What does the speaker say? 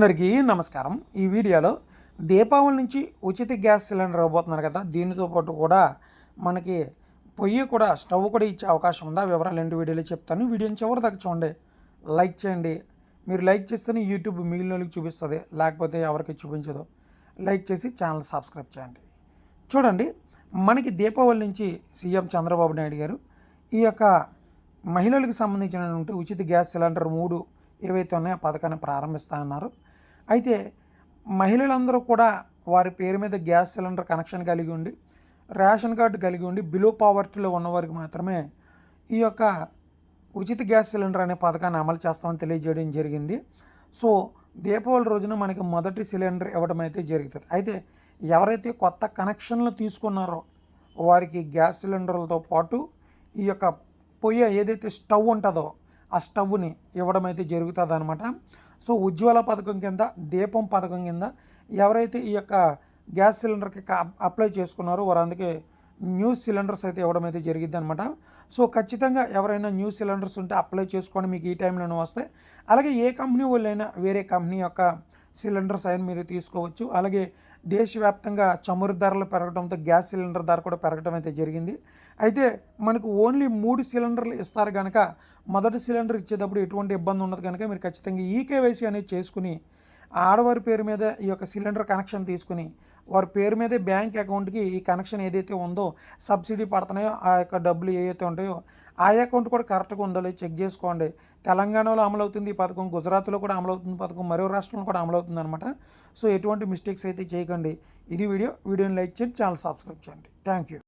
అందరికీ నమస్కారం. ఈ వీడియోలో దీపావళి నుంచి ఉచిత గ్యాస్ సిలిండర్ ఇవ్వబోతున్నారు కదా. దీనితో పాటు కూడా మనకి పొయ్యి కూడా స్టవ్ కూడా ఇచ్చే అవకాశం ఉందా? వివరాలు ఏంటి? వీడియోలో చెప్తాను. వీడియోని చివరి దాకా చూడండి. లైక్ చేయండి. మీరు లైక్ చేస్తేనే యూట్యూబ్ మిగిలిన వాళ్ళకి చూపిస్తుంది. లేకపోతే ఎవరికి చూపించదు. లైక్ చేసి ఛానల్ సబ్స్క్రైబ్ చేయండి. చూడండి. మనకి దీపావళి నుంచి సీఎం చంద్రబాబు నాయుడు గారు ఈ యొక్క మహిళలకు సంబంధించినటువంటి ఉచిత గ్యాస్ సిలిండర్ మూడు ఏవైతే ఉన్నాయో ఆ పథకాన్ని ప్రారంభిస్తా అన్నారు అయితే మహిళలందరూ కూడా వారి పేరు మీద గ్యాస్ సిలిండర్ కనెక్షన్ కలిగి ఉండి రేషన్ కార్డు కలిగి ఉండి బిలో పావర్టీలో ఉన్నవారికి మాత్రమే ఈ యొక్క ఉచిత గ్యాస్ సిలిండర్ అనే పథకాన్ని అమలు చేస్తామని తెలియజేయడం జరిగింది. సో దీపావళి రోజున మనకి మొదటి సిలిండర్ ఇవ్వడం అయితే జరుగుతుంది. అయితే ఎవరైతే కొత్త కనెక్షన్లు తీసుకున్నారో వారికి గ్యాస్ సిలిండర్లతో పాటు ఈ యొక్క పొయ్యి ఏదైతే స్టవ్ ఉంటుందో ఆ స్టవ్ని ఇవ్వడం అయితే జరుగుతుంది అనమాట సో ఉజ్వల పథకం కింద దీపం పథకం కింద ఎవరైతే ఈ యొక్క గ్యాస్ సిలిండర్కి అప్లై చేసుకున్నారో వారు అందుకే న్యూ సిలిండర్స్ అయితే ఇవ్వడం అయితే జరిగింది అనమాట సో ఖచ్చితంగా ఎవరైనా న్యూ సిలిండర్స్ ఉంటే అప్లై చేసుకోండి మీకు ఈ టైంలోనే వస్తాయి. అలాగే ఏ కంపెనీ వాళ్ళైనా వేరే కంపెనీ యొక్క సిలిండర్స్ అయిన మీరు తీసుకోవచ్చు. అలాగే దేశవ్యాప్తంగా చమురు ధరలు పెరగడంతో గ్యాస్ సిలిండర్ ధర కూడా పెరగడం అయితే జరిగింది. అయితే మనకు ఓన్లీ మూడు సిలిండర్లు ఇస్తారు కనుక మొదటి సిలిండర్ ఇచ్చేటప్పుడు ఎటువంటి ఇబ్బంది ఉండదు కనుక మీరు ఖచ్చితంగా ఈకేవైసీ అనేది చేసుకుని ఆడవారి పేరు మీద ఈ యొక్క సిలిండర్ కనెక్షన్ తీసుకుని వారి పేరు మీదే బ్యాంక్ అకౌంట్కి ఈ కనెక్షన్ ఏదైతే ఉందో సబ్సిడీ పడుతున్నాయో ఆ యొక్క డబ్బులు ఏవైతే ఉంటాయో ఆ అకౌంట్ కూడా కరెక్ట్గా ఉందో లేదో చెక్ చేసుకోండి. తెలంగాణలో అమలవుతుంది ఈ పథకం గుజరాత్లో కూడా అమలవుతుంది పథకం మరో రాష్ట్రంలో కూడా అమలవుతుంది అనమాట సో ఎటువంటి మిస్టేక్స్ అయితే చేయకండి. ఇది వీడియో. వీడియోని లైక్ చేయండి ఛానల్ సబ్స్క్రైబ్ చేయండి. Thank you